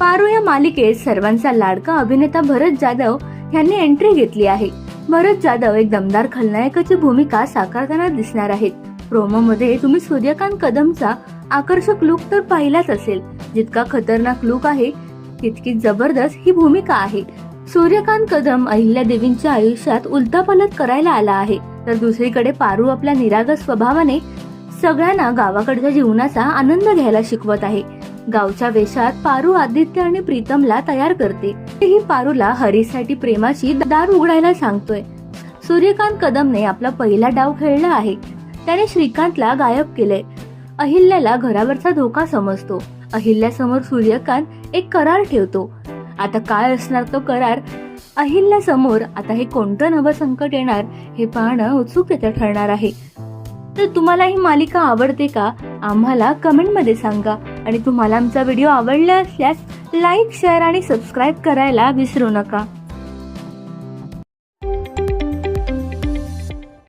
पारू या मालिकेत सर्वांचा लाडका अभिनेता भरत जाधव यांनी एंट्री घेतली आहे. भरत जाधव एक दमदार खलनायकाची भूमिका साकारताना दिसणार आहेत. प्रोमो मध्ये तुम्ही सूर्यकांत कदमचा आकर्षक लुक तर पाहिलाच असेल. जितका खतरनाक लुक आहे तितकी जबरदस्त ही भूमिका आहे. सूर्यकांत कदम अहिल्या देवींच्या आयुष्यात उलतापालट करायला आला आहे. तर दुसरीकडे पारू आपल्या निरागस स्वभावाने सगळ्यांना गावाकडच्या जीवनाचा आनंद घ्यायला शिकवत आहे. गावच्या वेशात पारू आदित्य आणि प्रीतमला तयार करते. ही पारूला हरीसाठी प्रेमाची दार उघडायला सांगतोय. सूर्यकांत कदमने आपला पहिला डाव खेळला आहे. त्याने श्रीकांतला गायब केलंय. अहिल्याला घरावरचा धोका समजतो. अहिल्यासमोर सूर्यकांत एक करार ठेवतो. आता काय असणार तो करार? अहिल्या समोर आता हे कोणतं नवं संकट येणार हे पाहणं उत्सुकतेचं ठरणार आहे. तर तुम्हाला ही मालिका आवडते का? आम्हाला कमेंटमध्ये सांगा. आणि तुम्हाला आमचा व्हिडिओ आवडला असल्यास लाईक शेअर आणि सबस्क्राईब करायला विसरू नका.